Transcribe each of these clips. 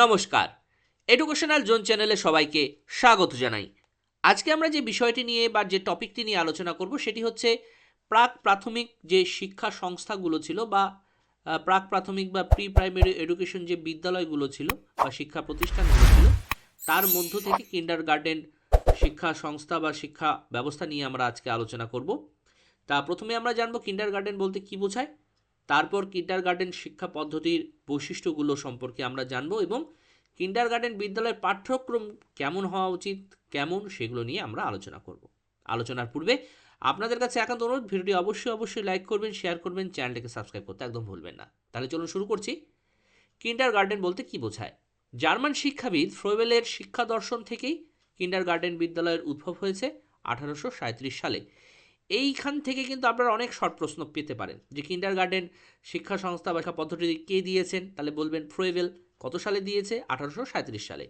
নমস্কার। Educational zone চ্যানেলে সবাইকে স্বাগত জানাই। আজকে আমরা যে বিষয়টি নিয়ে বা যে টপিকটি নিয়ে আলোচনা করব সেটি হচ্ছে প্রাক প্রাথমিক যে শিক্ষা সংস্থাগুলো ছিল বা প্রাক প্রাথমিক বা প্রি প্রাইমারি এডুকেশন যে বিদ্যালয়গুলো ছিল বা শিক্ষা প্রতিষ্ঠানগুলো ছিল, তার মধ্য থেকে কিন্ডার গার্ডেন শিক্ষা সংস্থা বা শিক্ষা ব্যবস্থা নিয়ে আমরা আজকে আলোচনা করব। তা প্রথমে আমরা জানব কিন্ডার গার্ডেন বলতে কি বোঝায়। তারপর কিন্ডার গার্ডেন শিক্ষা পদ্ধতির বৈশিষ্ট্যগুলো সম্পর্কে আমরা জানব এবং কিন্ডার গার্ডেন বিদ্যালয়ের পাঠ্যক্রম কেমন হওয়া উচিত, কেমন সেগুলো নিয়ে আমরা আলোচনা করব। আলোচনার পূর্বে আপনাদের কাছে একান্ত অনুরোধ, ভিডিওটি অবশ্যই অবশ্যই লাইক করবেন, শেয়ার করবেন, চ্যানেলটিকে সাবস্ক্রাইব করতে একদম ভুলবেন না। তাহলে চলুন শুরু করছি। কিন্ডার গার্ডেন বলতে কি বোঝায়? জার্মান শিক্ষাবিদ ফ্রোয়েবেলের শিক্ষা দর্শন থেকেই কিন্ডার গার্ডেন বিদ্যালয়ের উদ্ভব হয়েছে আঠারোশো সাঁইত্রিশ সালে। এইখান থেকে কিন্তু আপনারা অনেক শর্ট প্রশ্ন পেতে পারেন যে কিন্ডার গার্ডেন শিক্ষা সংস্থা বা শিক্ষা পদ্ধতি কে দিয়েছেন? তাহলে বলবেন ফ্রোয়েবেল কত সালে দিয়েছে? আঠারোশো সাঁইত্রিশ সালে।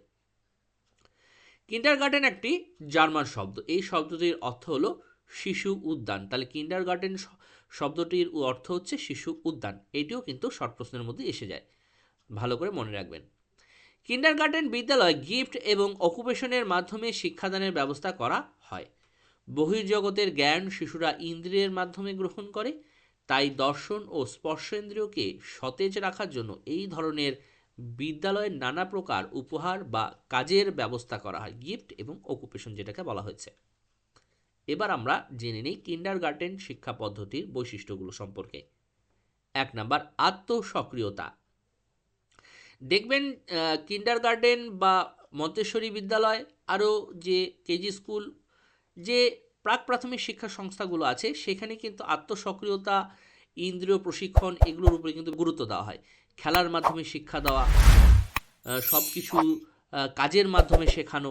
কিন্ডার গার্ডেন একটি জার্মান শব্দ। এই শব্দটির অর্থ হলো শিশু উদ্যান। তাহলে কিন্ডার গার্ডেন শব্দটির অর্থ হচ্ছে শিশু উদ্যান। এটিও কিন্তু শর্ট প্রশ্নের মধ্যে এসে যায়। ভালো করে মনে রাখবেন। কিন্ডার গার্ডেন বিদ্যালয় গিফট এবং অকুপেশনের মাধ্যমে শিক্ষাদানের ব্যবস্থা করা হয়। বহির্জগতের জ্ঞান শিশুরা ইন্দ্রিয়ের মাধ্যমে গ্রহণ করে, তাই দর্শন ও স্পর্শেন্দ্রিয়কে সতেজ রাখার জন্য এই ধরনের বিদ্যালয়ের নানা প্রকার উপহার বা কাজের ব্যবস্থা করা হয়, গিফট এবং অকুপেশন যেটাকে বলা হয়েছে। এবার আমরা জেনে নিই কিন্ডার গার্ডেন শিক্ষা পদ্ধতির বৈশিষ্ট্যগুলো সম্পর্কে। এক নাম্বার, আত্মসক্রিয়তা। দেখবেন কিন্ডার গার্ডেন বা মন্তেশ্বরী বিদ্যালয় আরও যে কেজি স্কুল যে প্রাক প্রাথমিক শিক্ষা সংস্থাগুলো আছে, সেখানে কিন্তু আত্মসক্রিয়তা, ইন্দ্রিয় প্রশিক্ষণ এগুলোর উপরে কিন্তু গুরুত্ব দেওয়া হয়। খেলার মাধ্যমে শিক্ষা দেওয়া সব কিছু কাজের মাধ্যমে শেখানো,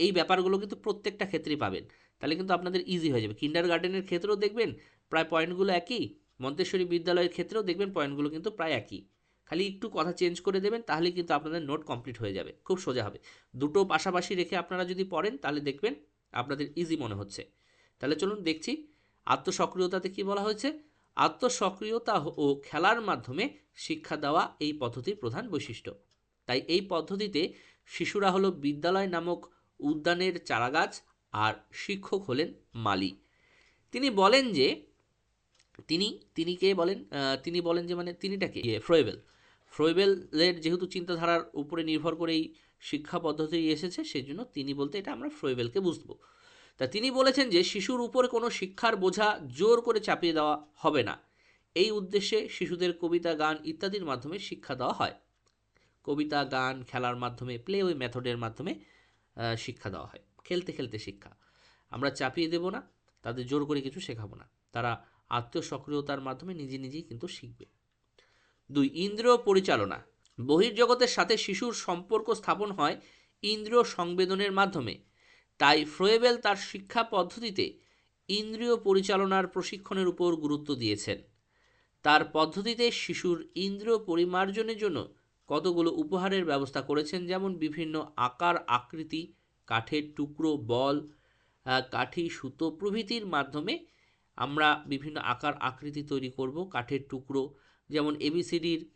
এই ব্যাপারগুলো কিন্তু প্রত্যেকটা ক্ষেত্রেই পাবেন। তাহলে কিন্তু আপনাদের ইজি হয়ে যাবে। কিন্ডার গার্ডেনের ক্ষেত্রেও দেখবেন প্রায় পয়েন্টগুলো একই, মন্তেশ্বরী বিদ্যালয়ের ক্ষেত্রেও দেখবেন পয়েন্টগুলো কিন্তু প্রায় একই। খালি একটু কথা চেঞ্জ করে দেবেন তাহলে কিন্তু আপনাদের নোট কমপ্লিট হয়ে যাবে। খুব সোজা হবে। দুটো পাশাপাশি রেখে আপনারা যদি পড়েন, তাহলে দেখবেন আপনাদের ইজি মনে হচ্ছে। তাহলে চলুন দেখছি আত্মসক্রিয়তাতে কি বলা হয়েছে? আত্মসক্রিয়তা ও খেলার মাধ্যমে শিক্ষা দেওয়া এই পদ্ধতির প্রধান বৈশিষ্ট্য। তাই এই পদ্ধতিতে শিশুরা হলো বিদ্যালয় নামক উদ্যানের চারাগাছ আর শিক্ষক হলেন মালি। তিনি বলেন যে, তিনি তিনি কে বলেন? তিনি বলেন যে মানে তিনিটাকে ফ্রয়েবেল। ফ্রয়েবেলের যেহেতু চিন্তাধারার উপরে নির্ভর করে এই শিক্ষা পদ্ধতি এসেছে সেই জন্য তিনি বলতে এটা আমরা ফ্রয়েবেলকে বুঝব। তা তিনি বলেছেন যে, শিশুর উপরে কোনো শিক্ষার বোঝা জোর করে চাপিয়ে দেওয়া হবে না। এই উদ্দেশ্যে শিশুদের কবিতা, গান ইত্যাদির মাধ্যমে শিক্ষা দেওয়া হয়। কবিতা, গান, খেলার মাধ্যমে প্লে ওই মেথডের মাধ্যমে শিক্ষা দেওয়া হয়। খেলতে খেলতে শিক্ষা। আমরা চাপিয়ে দেব না, তাদের জোর করে কিছু শেখাবো না। তারা আত্মসক্রিয়তার মাধ্যমে নিজে নিজেই কিন্তু শিখবে। দুই, ইন্দ্রিয় পরিচালনা। বহির্জগতের সাথে শিশুর সম্পর্ক স্থাপন হয় ইন্দ্রিয় সংবেদনের মাধ্যমে। তাই ফ্রোয়েবেল তার শিক্ষা পদ্ধতিতে ইন্দ্রিয় পরিচালনার প্রশিক্ষণের উপর গুরুত্ব দিয়েছেন। তার পদ্ধতিতে শিশুর ইন্দ্রিয় পরিমার্জনের জন্য কতগুলো উপহারের ব্যবস্থা করেছেন, যেমন বিভিন্ন আকার, আকৃতি, কাঠের টুকরো, বল কাঠি, সুতো প্রভৃতির মাধ্যমে আমরা বিভিন্ন আকার, আকৃতি তৈরি করব। কাঠের টুকরো, যেমন এবিসিডির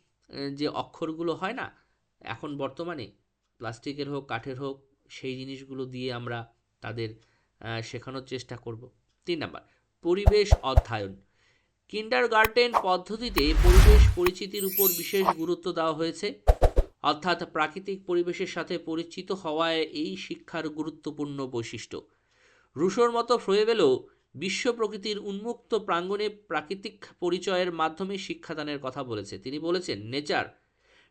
যে অক্ষরগুলো হয় না, এখন বর্তমানে প্লাস্টিকের হোক, কাঠের হোক, সেই জিনিসগুলো দিয়ে আমরা তাদের শেখানোর চেষ্টা করব। তিন নাম্বার, পরিবেশ অধ্যয়ন। কিন্ডার গার্ডেন পদ্ধতিতে পরিবেশ পরিচিতির উপর বিশেষ গুরুত্ব দেওয়া হয়েছে। অর্থাৎ প্রাকৃতিক পরিবেশের সাথে পরিচিত হওয়ায় এই শিক্ষার গুরুত্বপূর্ণ বৈশিষ্ট্য। রুশোর মতো ফ্রোয়েবেলও বিশ্ব প্রকৃতির উন্মুক্ত প্রাঙ্গণে প্রাকৃতিক পরিচয়ের মাধ্যমে শিক্ষাদানের কথা বলেছে। তিনি বলেছেন, nature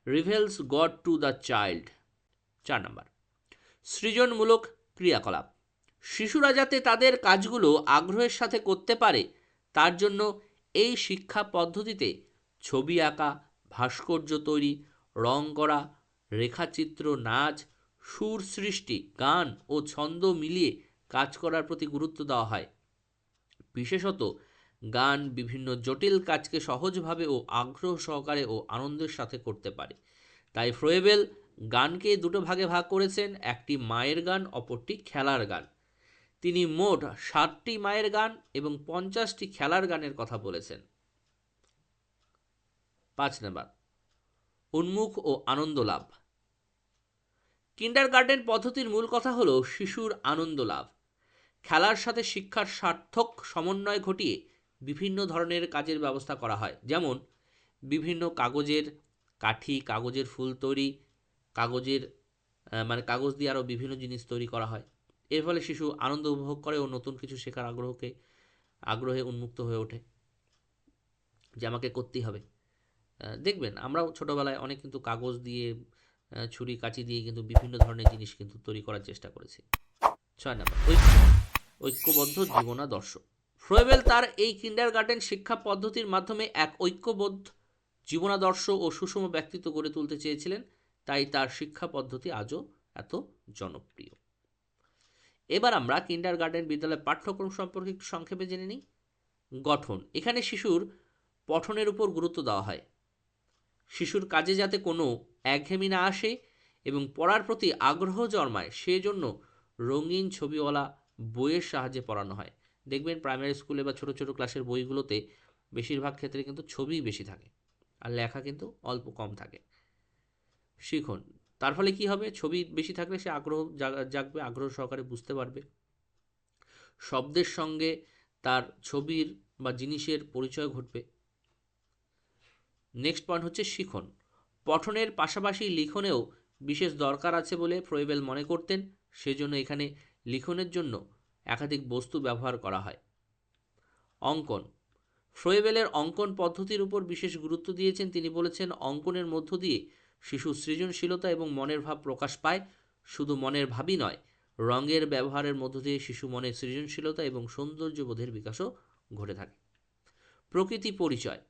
reveals God to the child. চার নম্বর। সৃজনমূলক ক্রিয়াকলাপ। শিশুরা যাতে তাদের কাজগুলো আগ্রহের সাথে করতে পারে, তার জন্য এই শিক্ষা পদ্ধতিতে ছবি আঁকা, ভাস্কর্য তৈরি, রং করা, রেখাচিত্র, নাচ, সুর সৃষ্টি, গান ও ছন্দ মিলিয়ে কাজ করার প্রতি গুরুত্ব দেওয়া হয়। বিশেষত গান বিভিন্ন জটিল কাজকে সহজভাবে ও আগ্রহ সহকারে ও আনন্দের সাথে করতে পারে। তাই ফ্রোয়েবেল গানকে দুটো ভাগে ভাগ করেছেন, একটি মায়ের গান, অপরটি খেলার গান। তিনি মোট ষাটটি মায়ের গান এবং পঞ্চাশটি খেলার গানের কথা বলেছেন। পাঁচ নাম্বার, উন্মুখ ও আনন্দ লাভ। কিন্ডার গার্ডেন পদ্ধতির মূল কথা হলো শিশুর আনন্দ লাভ। খেলার সাথে শিক্ষার সার্থক সমন্বয় ঘটিয়ে বিভিন্ন ধরনের কাজের ব্যবস্থা করা হয়। যেমন, বিভিন্ন কাগজের কাঠি, কাগজের ফুল তৈরি, কাগজের মানে কাগজ দিয়ে আরও বিভিন্ন জিনিস তৈরি করা হয়। এর ফলে শিশু আনন্দ উপভোগ করে ও নতুন কিছু শেখার আগ্রহকে, আগ্রহে উন্মুক্ত হয়ে ওঠে। যে আমাকে করতেই হবে। দেখবেন, আমরাও ছোটোবেলায় অনেক কিন্তু কাগজ দিয়ে ছুরি, কাঁচি দিয়ে কিন্তু বিভিন্ন ধরনের জিনিস কিন্তু তৈরি করার চেষ্টা করেছি। ছয় নম্বর ঐক্যবদ্ধ জীবনাদর্শ। ফ্রোয়েবেল তার এই কিন্ডার গার্ডেন শিক্ষা পদ্ধতির মাধ্যমে এক ঐক্যবদ্ধ জীবনাদর্শ ও সুষম ব্যক্তিত্ব গড়ে তুলতে চেয়েছিলেন, তাই তার শিক্ষা পদ্ধতি আজও এত জনপ্রিয়। এবার আমরা কিন্ডার গার্ডেন বিদ্যালয়ের পাঠ্যক্রম সম্পর্কে একটু সংক্ষেপে জেনে নিই। গঠন। এখানে শিশুর পঠনের উপর গুরুত্ব দেওয়া হয়। শিশুর কাজে যাতে কোনো একঘেয়েমি না আসে এবং পড়ার প্রতি আগ্রহ জন্মায়, সেজন্য রঙিন ছবিওয়ালা বইয়ের সাহায্যে পড়ানো হয়। দেখবেন প্রাইমারি স্কুলে বা ছোটো ছোটো ক্লাসের বইগুলোতে বেশিরভাগ ক্ষেত্রে কিন্তু ছবিই বেশি থাকে আর লেখা কিন্তু অল্প কম থাকে। শিখুন। তার ফলে কি হবে? ছবি বেশি থাকলে সে আগ্রহ জাগবে, আগ্রহ সহকারে বুঝতে পারবে। শব্দের সঙ্গে তার ছবির বা জিনিসের পরিচয় ঘটবে। নেক্সট পয়েন্ট হচ্ছে শিখন। পঠনের পাশাপাশি লিখনেও বিশেষ দরকার আছে বলে ফ্রয়েবেল মনে করতেন। সেজন্য এখানে লিখনের জন্য একাধিক বস্তু ব্যবহার করা হয়। অঙ্কন। ফ্রয়েবেলের অঙ্কন পদ্ধতির উপর বিশেষ গুরুত্ব দিয়েছেন তিনি বলেছেন, অঙ্কনের মধ্য দিয়ে শিশু সৃজনশীলতা এবং মনের ভাব প্রকাশ পায়, শুধু মনের ভাবই নয়, রঙের ব্যবহারের মধ্য দিয়ে শিশু মনের সৃজনশীলতা এবং সৌন্দর্যবোধের বিকাশও ঘটে থাকে। প্রকৃতি পরিচয়।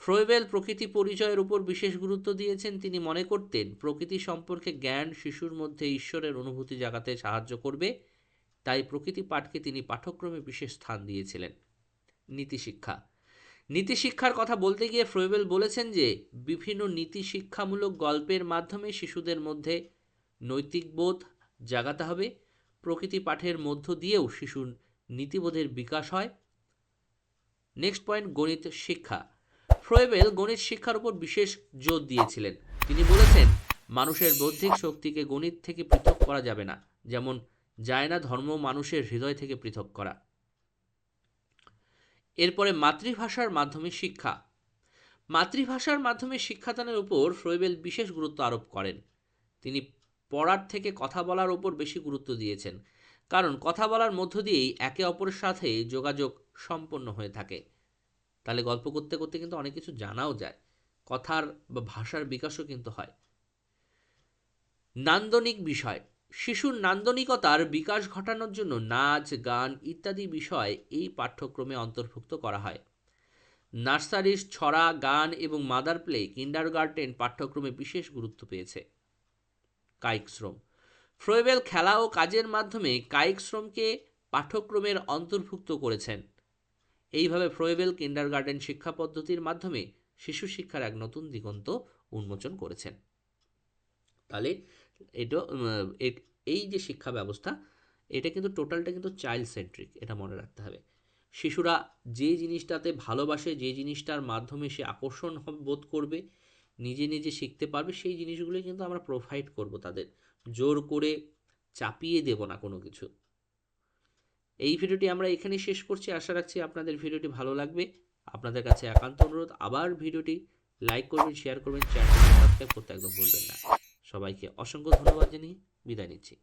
ফ্রয়েবেল প্রকৃতি পরিচয়ের উপর বিশেষ গুরুত্ব দিয়েছেন। তিনি মনে করতেন, প্রকৃতি সম্পর্কে জ্ঞান শিশুর মধ্যে ঈশ্বরের অনুভূতি জাগাতে সাহায্য করবে। তাই প্রকৃতি পাঠকে তিনি পাঠ্যক্রমে বিশেষ স্থান দিয়েছিলেন। নীতিশিক্ষা। নীতিশিক্ষার কথা বলতে গিয়ে ফ্রয়েবেল বলেছেন যে, বিভিন্ন নীতি শিক্ষামূলক গল্পের মাধ্যমে শিশুদের মধ্যে নৈতিক বোধ জাগাতে হবে। প্রকৃতি পাঠের মধ্য দিয়েও শিশুর নীতিবোধের বিকাশ হয়। নেক্সট পয়েন্ট, গণিত শিক্ষা। ফ্রয়েবেল গণিত শিক্ষার উপর বিশেষ জোর দিয়েছিলেন। তিনি বলেছেন, মানুষের বৌদ্ধিক শক্তিকে গণিত থেকে পৃথক করা যাবে না, যেমন যায় না ধর্ম মানুষের হৃদয় থেকে পৃথক করা। এরপরে মাতৃভাষার মাধ্যমে শিক্ষা। মাতৃভাষার মাধ্যমে শিক্ষাদানের উপর ফ্রয়েবেল বিশেষ গুরুত্ব আরোপ করেন। তিনি পড়ার থেকে কথা বলার উপর বেশি গুরুত্ব দিয়েছেন, কারণ কথা বলার মধ্য দিয়েই একে অপরের সাথে যোগাযোগ সম্পন্ন হয়ে থাকে। তাহলে গল্প করতে করতে কিন্তু অনেক কিছু জানাও যায়। কথার বা ভাষার বিকাশও কিন্তু হয়। নান্দনিক বিষয়। শিশুর নান্দনিকতার বিকাশ ঘটানোর জন্য নাচ, গান ইত্যাদি বিষয় এই পাঠ্যক্রমে অন্তর্ভুক্ত করা হয়। নার্সারির ছড়া, গান এবং মাদার প্লে কিন্ডার গার্ডেন পাঠ্যক্রমে বিশেষ গুরুত্ব পেয়েছে। কায়িক শ্রম। ফ্রয়েবেল খেলা ও কাজের মাধ্যমে কায়িক শ্রমকে পাঠ্যক্রমের অন্তর্ভুক্ত করেছেন। এইভাবে ফ্রয়েবেল কিন্ডার গার্ডেন শিক্ষা পদ্ধতির মাধ্যমে শিশু শিক্ষার এক নতুন দিগন্ত উন্মোচন করেছেন। তাহলে এটা এই যে শিক্ষা ব্যবস্থা, এটা কিন্তু টোটালটা কিন্তু চাইল্ড সেন্ট্রিক, এটা মনে রাখতে হবে। শিশুরা যে জিনিসটাতে ভালোবাসে, যে জিনিসটার মাধ্যমে সে আকর্ষণ বোধ করবে, নিজে নিজে শিখতে পারবে, সেই জিনিসগুলোই কিন্তু আমরা প্রোভাইড করব তাদের। জোর করে চাপিয়ে দেব না কোনো কিছু। এই ভিডিওটি আমরা এখানেই শেষ করছি। আশা রাখছি আপনাদের ভিডিওটি ভালো লাগবে। আপনাদের কাছে একান্ত অনুরোধ। আবার ভিডিওটি লাইক করবেন শেয়ার করবেন চ্যানেলটি সাবস্ক্রাইব করতে একদম ভুলবেন না। সবাইকে অসংখ্য ধন্যবাদ জানিয়ে বিদায় নিচ্ছি।